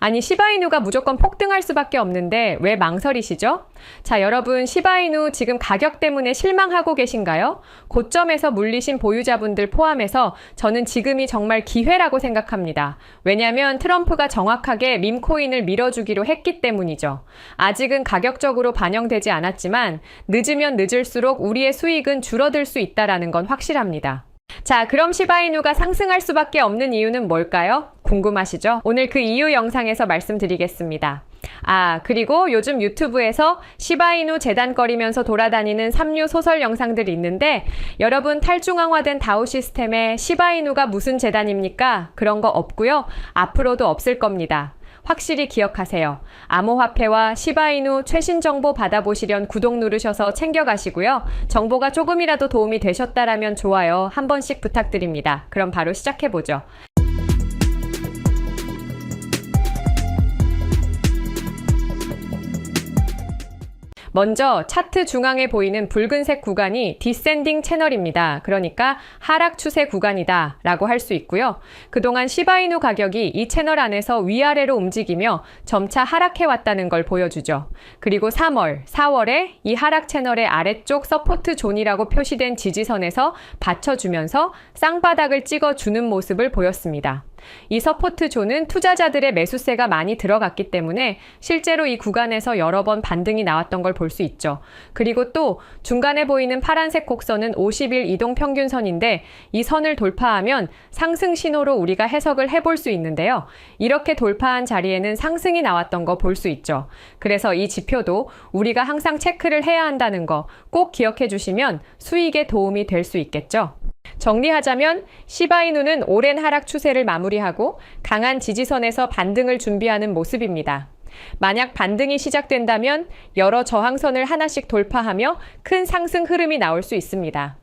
아니, 시바이누가 무조건 폭등할 수밖에 없는데 왜 망설이시죠? 자, 여러분, 시바이누 지금 가격 때문에 실망하고 계신가요? 고점에서 물리신 보유자분들 포함해서 저는 지금이 정말 기회라고 생각합니다. 왜냐면 트럼프가 정확하게 밈코인을 밀어주기로 했기 때문이죠. 아직은 가격적으로 반영되지 않았지만 늦으면 늦을수록 우리의 수익은 줄어들 수 있다라는 건 확실합니다. 자, 그럼 시바이누가 상승할 수밖에 없는 이유는 뭘까요? 궁금하시죠? 오늘 그 이유 영상에서 말씀드리겠습니다. 아, 그리고 요즘 유튜브에서 시바이누 재단거리면서 돌아다니는 삼류 소설 영상들이 있는데 여러분 탈중앙화된 다오 시스템에 시바이누가 무슨 재단입니까? 그런 거 없고요. 앞으로도 없을 겁니다. 확실히 기억하세요. 암호화폐와 시바이누 최신 정보 받아보시련 구독 누르셔서 챙겨가시고요. 정보가 조금이라도 도움이 되셨다라면 좋아요 한 번씩 부탁드립니다. 그럼 바로 시작해보죠. 먼저 차트 중앙에 보이는 붉은색 구간이 디센딩 채널입니다. 그러니까 하락 추세 구간이다 라고 할 수 있고요. 그동안 시바이누 가격이 이 채널 안에서 위아래로 움직이며 점차 하락해 왔다는 걸 보여주죠. 그리고 3월, 4월에 이 하락 채널의 아래쪽 서포트 존이라고 표시된 지지선에서 받쳐주면서 쌍바닥을 찍어주는 모습을 보였습니다. 이 서포트 존은 투자자들의 매수세가 많이 들어갔기 때문에 실제로 이 구간에서 여러 번 반등이 나왔던 걸 볼 수 있죠. 그리고 또 중간에 보이는 파란색 곡선은 50일 이동 평균선인데 이 선을 돌파하면 상승 신호로 우리가 해석을 해볼 수 있는데요. 이렇게 돌파한 자리에는 상승이 나왔던 거 볼 수 있죠. 그래서 이 지표도 우리가 항상 체크를 해야 한다는 거 꼭 기억해 주시면 수익에 도움이 될 수 있겠죠. 정리하자면 시바이누는 오랜 하락 추세를 마무리하고 강한 지지선에서 반등을 준비하는 모습입니다. 만약 반등이 시작된다면 여러 저항선을 하나씩 돌파하며 큰 상승 흐름이 나올 수 있습니다.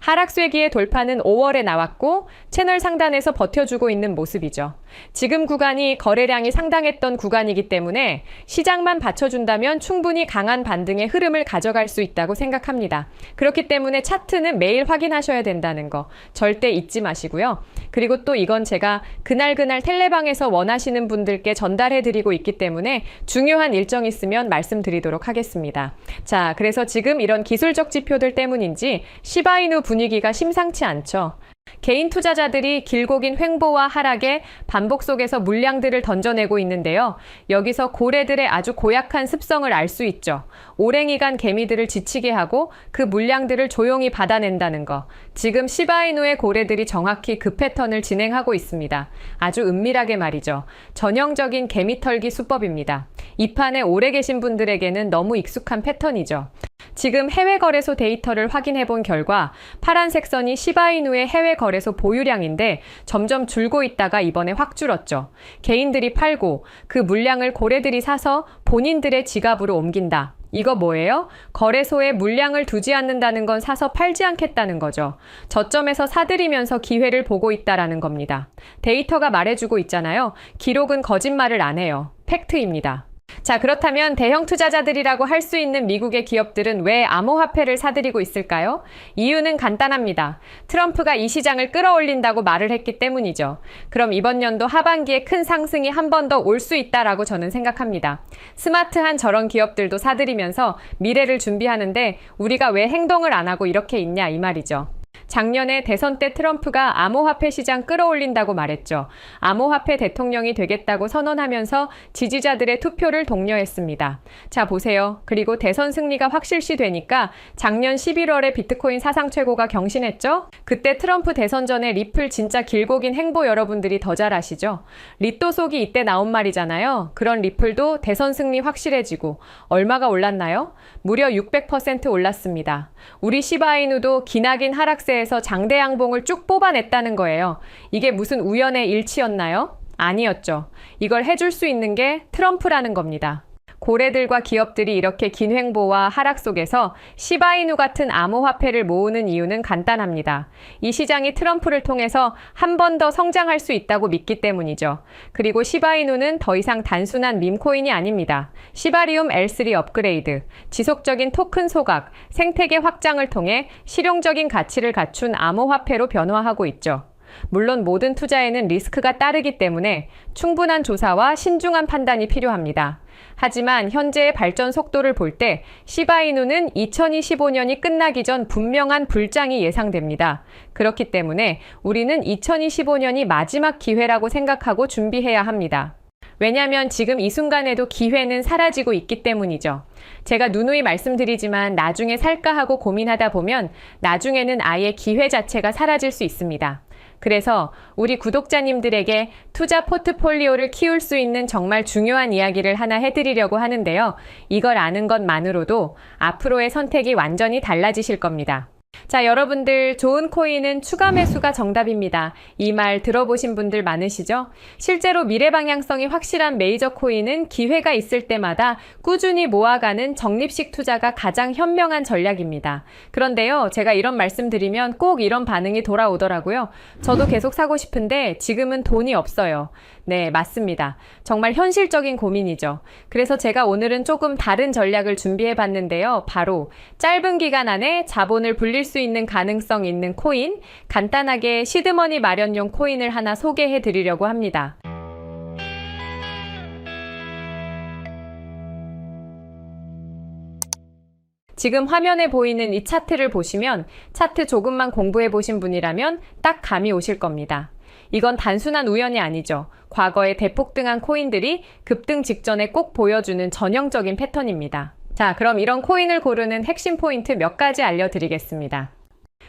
하락쇠기의 돌파는 5월에 나왔고 채널 상단에서 버텨주고 있는 모습이죠. 지금 구간이 거래량이 상당했던 구간이기 때문에 시장만 받쳐준다면 충분히 강한 반등의 흐름을 가져갈 수 있다고 생각합니다. 그렇기 때문에 차트는 매일 확인하셔야 된다는 거 절대 잊지 마시고요. 그리고 또 이건 제가 그날그날 텔레방에서 원하시는 분들께 전달해 드리고 있기 때문에 중요한 일정 있으면 말씀드리도록 하겠습니다. 자, 그래서 지금 이런 기술적 지표들 때문인지 시바이 누 분위기가 심상치 않죠. 개인 투자자들이 길고 긴 횡보와 하락에 반복 속에서 물량들을 던져내고 있는데요. 여기서 고래들의 아주 고약한 습성을 알 수 있죠. 오랭이간 개미들을 지치게 하고 그 물량들을 조용히 받아낸다는 거. 지금 시바이누의 고래들이 정확히 그 패턴을 진행하고 있습니다. 아주 은밀하게 말이죠. 전형적인 개미털기 수법입니다. 이 판에 오래 계신 분들에게는 너무 익숙한 패턴이죠. 지금 해외 거래소 데이터를 확인해 본 결과 파란색 선이 시바이누의 해외 거래소 보유량인데 점점 줄고 있다가 이번에 확 줄었죠. 개인들이 팔고 그 물량을 고래들이 사서 본인들의 지갑으로 옮긴다. 이거 뭐예요? 거래소에 물량을 두지 않는다는 건 사서 팔지 않겠다는 거죠. 저점에서 사들이면서 기회를 보고 있다라는 겁니다. 데이터가 말해주고 있잖아요. 기록은 거짓말을 안 해요. 팩트입니다. 자, 그렇다면 대형 투자자들이라고 할 수 있는 미국의 기업들은 왜 암호화폐를 사들이고 있을까요? 이유는 간단합니다. 트럼프가 이 시장을 끌어올린다고 말을 했기 때문이죠. 그럼 이번 연도 하반기에 큰 상승이 한 번 더 올 수 있다라고 저는 생각합니다. 스마트한 저런 기업들도 사들이면서 미래를 준비하는데 우리가 왜 행동을 안 하고 이렇게 있냐 이 말이죠. 작년에 대선 때 트럼프가 암호화폐 시장 끌어올린다고 말했죠. 암호화폐 대통령이 되겠다고 선언하면서 지지자들의 투표를 독려했습니다. 자, 보세요. 그리고 대선 승리가 확실시 되니까 작년 11월에 비트코인 사상 최고가 경신했죠? 그때 트럼프 대선 전에 리플 진짜 길고 긴 행보 여러분들이 더 잘 아시죠? 리또 속이 이때 나온 말이잖아요. 그런 리플도 대선 승리 확실해지고 얼마가 올랐나요? 무려 600% 올랐습니다. 우리 시바이누도 기나긴 하락세 에서 장대 양봉을 쭉 뽑아냈다는 거예요. 이게 무슨 우연의 일치였나요? 아니었죠. 이걸 해줄 수 있는 게 트럼프라는 겁니다. 고래들과 기업들이 이렇게 긴 횡보와 하락 속에서 시바이누 같은 암호화폐를 모으는 이유는 간단합니다. 이 시장이 트럼프를 통해서 한 번 더 성장할 수 있다고 믿기 때문이죠. 그리고 시바이누는 더 이상 단순한 밈코인이 아닙니다. 시바리움 L3 업그레이드, 지속적인 토큰 소각, 생태계 확장을 통해 실용적인 가치를 갖춘 암호화폐로 변화하고 있죠. 물론 모든 투자에는 리스크가 따르기 때문에 충분한 조사와 신중한 판단이 필요합니다. 하지만 현재의 발전 속도를 볼 때 시바이누는 2025년이 끝나기 전 분명한 불장이 예상됩니다. 그렇기 때문에 우리는 2025년이 마지막 기회라고 생각하고 준비해야 합니다. 왜냐하면 지금 이 순간에도 기회는 사라지고 있기 때문이죠. 제가 누누이 말씀드리지만 나중에 살까 하고 고민하다 보면 나중에는 아예 기회 자체가 사라질 수 있습니다. 그래서 우리 구독자님들에게 투자 포트폴리오를 키울 수 있는 정말 중요한 이야기를 하나 해드리려고 하는데요. 이걸 아는 것만으로도 앞으로의 선택이 완전히 달라지실 겁니다. 자, 여러분들 좋은 코인은 추가 매수가 정답입니다. 이 말 들어보신 분들 많으시죠? 실제로 미래 방향성이 확실한 메이저 코인은 기회가 있을 때마다 꾸준히 모아가는 적립식 투자가 가장 현명한 전략입니다. 그런데요, 제가 이런 말씀 드리면 꼭 이런 반응이 돌아오더라고요. 저도 계속 사고 싶은데 지금은 돈이 없어요. 네, 맞습니다. 정말 현실적인 고민이죠. 그래서 제가 오늘은 조금 다른 전략을 준비해 봤는데요. 바로 짧은 기간 안에 자본을 불릴 수 있는 가능성 있는 코인, 간단하게 시드머니 마련용 코인을 하나 소개해 드리려고 합니다. 지금 화면에 보이는 이 차트를 보시면 차트 조금만 공부해 보신 분이라면 딱 감이 오실 겁니다. 이건 단순한 우연이 아니죠. 과거에 대폭등한 코인들이 급등 직전에 꼭 보여주는 전형적인 패턴입니다. 자, 그럼 이런 코인을 고르는 핵심 포인트 몇 가지 알려드리겠습니다.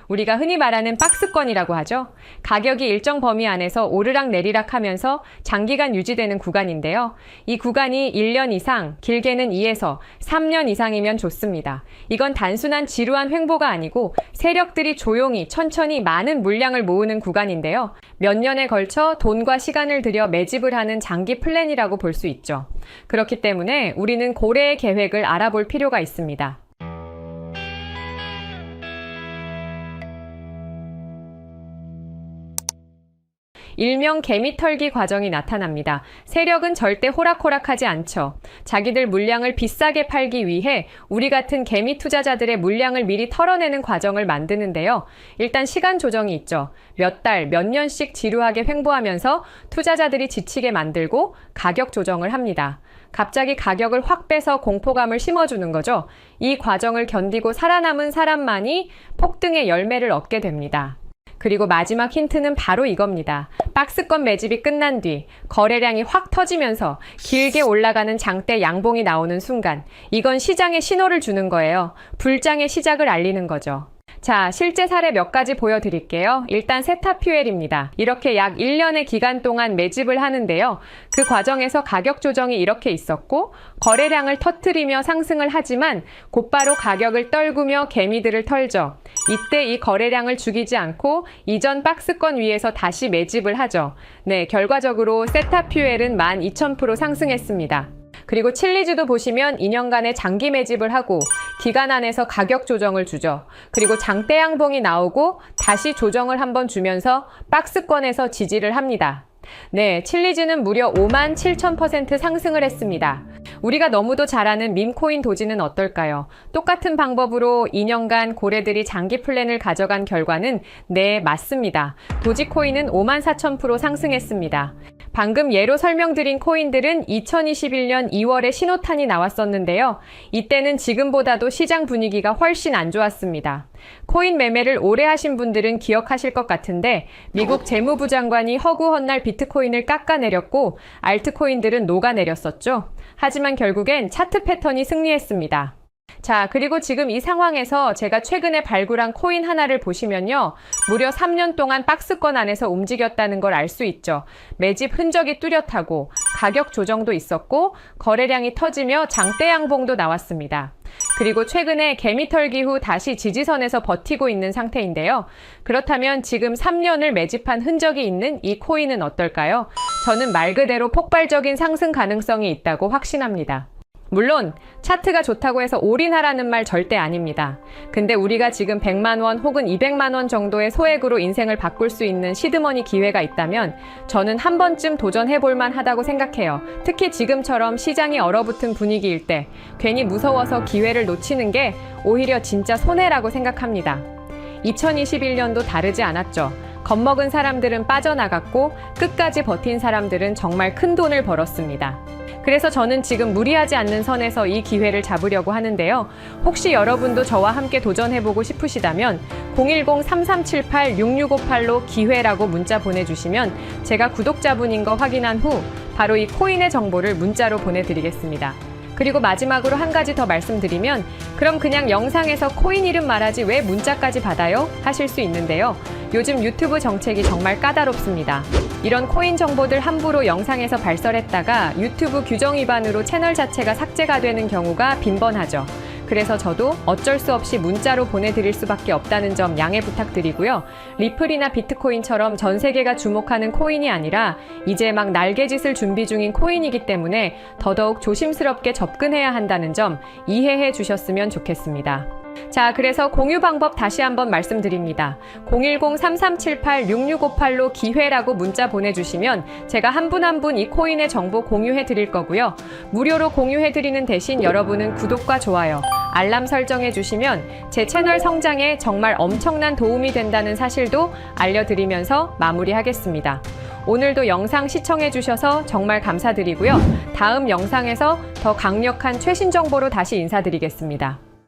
우리가 흔히 말하는 박스권이라고 하죠. 가격이 일정 범위 안에서 오르락 내리락 하면서 장기간 유지되는 구간인데요. 이 구간이 1년 이상, 길게는 2에서 3년 이상이면 좋습니다. 이건 단순한 지루한 횡보가 아니고 세력들이 조용히 천천히 많은 물량을 모으는 구간인데요. 몇 년에 걸쳐 돈과 시간을 들여 매집을 하는 장기 플랜이라고 볼 수 있죠. 그렇기 때문에 우리는 고래의 계획을 알아볼 필요가 있습니다. 일명 개미털기 과정이 나타납니다. 세력은 절대 호락호락하지 않죠. 자기들 물량을 비싸게 팔기 위해 우리 같은 개미 투자자들의 물량을 미리 털어내는 과정을 만드는데요. 일단 시간 조정이 있죠. 몇 달, 몇 년씩 지루하게 횡보하면서 투자자들이 지치게 만들고 가격 조정을 합니다. 갑자기 가격을 확 빼서 공포감을 심어주는 거죠. 이 과정을 견디고 살아남은 사람만이 폭등의 열매를 얻게 됩니다. 그리고 마지막 힌트는 바로 이겁니다. 박스권 매집이 끝난 뒤 거래량이 확 터지면서 길게 올라가는 장대 양봉이 나오는 순간 이건 시장에 신호를 주는 거예요. 불장의 시작을 알리는 거죠. 자, 실제 사례 몇 가지 보여드릴게요. 일단 세타퓨엘입니다. 이렇게 약 1년의 기간 동안 매집을 하는데요. 그 과정에서 가격 조정이 이렇게 있었고, 거래량을 터트리며 상승을 하지만 곧바로 가격을 떨구며 개미들을 털죠. 이때 이 거래량을 죽이지 않고 이전 박스권 위에서 다시 매집을 하죠. 네, 결과적으로 세타퓨엘은 12,000% 상승했습니다. 그리고 칠리즈도 보시면 2년간의 장기 매집을 하고 기간 안에서 가격 조정을 주죠. 그리고 장대 양봉이 나오고 다시 조정을 한번 주면서 박스권에서 지지를 합니다. 네, 칠리즈는 무려 5만 7천% 상승을 했습니다. 우리가 너무도 잘 아는 밈코인 도지는 어떨까요? 똑같은 방법으로 2년간 고래들이 장기 플랜을 가져간 결과는 네, 맞습니다. 도지코인은 5만 4천 프로 상승했습니다. 방금 예로 설명드린 코인들은 2021년 2월에 신호탄이 나왔었는데요. 이때는 지금보다도 시장 분위기가 훨씬 안 좋았습니다. 코인 매매를 오래 하신 분들은 기억하실 것 같은데 미국 재무부 장관이 허구 헛날 비트코인을 깎아내렸고 알트코인들은 녹아내렸었죠. 하지만 결국엔 차트 패턴이 승리했습니다. 자, 그리고 지금 이 상황에서 제가 최근에 발굴한 코인 하나를 보시면요. 무려 3년 동안 박스권 안에서 움직였다는 걸 알 수 있죠. 매집 흔적이 뚜렷하고 가격 조정도 있었고 거래량이 터지며 장대 양봉도 나왔습니다. 그리고 최근에 개미털기 후 다시 지지선에서 버티고 있는 상태인데요. 그렇다면 지금 3년을 매집한 흔적이 있는 이 코인은 어떨까요? 저는 말 그대로 폭발적인 상승 가능성이 있다고 확신합니다. 물론 차트가 좋다고 해서 올인하라는 말 절대 아닙니다. 근데 우리가 지금 100만 원 혹은 200만 원 정도의 소액으로 인생을 바꿀 수 있는 시드머니 기회가 있다면 저는 한 번쯤 도전해 볼 만하다고 생각해요. 특히 지금처럼 시장이 얼어붙은 분위기일 때 괜히 무서워서 기회를 놓치는 게 오히려 진짜 손해라고 생각합니다. 2021년도 다르지 않았죠. 겁먹은 사람들은 빠져나갔고 끝까지 버틴 사람들은 정말 큰 돈을 벌었습니다. 그래서 저는 지금 무리하지 않는 선에서 이 기회를 잡으려고 하는데요. 혹시 여러분도 저와 함께 도전해보고 싶으시다면 010-3378-6658로 기회라고 문자 보내주시면 제가 구독자분인 거 확인한 후 바로 이 코인의 정보를 문자로 보내드리겠습니다. 그리고 마지막으로 한 가지 더 말씀드리면 그럼 그냥 영상에서 코인 이름 말하지 왜 문자까지 받아요? 하실 수 있는데요. 요즘 유튜브 정책이 정말 까다롭습니다. 이런 코인 정보들 함부로 영상에서 발설했다가 유튜브 규정 위반으로 채널 자체가 삭제가 되는 경우가 빈번하죠. 그래서 저도 어쩔 수 없이 문자로 보내드릴 수밖에 없다는 점 양해 부탁드리고요. 리플이나 비트코인처럼 전 세계가 주목하는 코인이 아니라 이제 막 날개짓을 준비 중인 코인이기 때문에 더더욱 조심스럽게 접근해야 한다는 점 이해해 주셨으면 좋겠습니다. 자, 그래서 공유 방법 다시 한번 말씀드립니다. 010-3378-6658로 기회라고 문자 보내주시면 제가 한 분 한 분 이 코인의 정보 공유해 드릴 거고요. 무료로 공유해 드리는 대신 여러분은 구독과 좋아요, 알람 설정해 주시면 제 채널 성장에 정말 엄청난 도움이 된다는 사실도 알려드리면서 마무리하겠습니다. 오늘도 영상 시청해 주셔서 정말 감사드리고요. 다음 영상에서 더 강력한 최신 정보로 다시 인사드리겠습니다.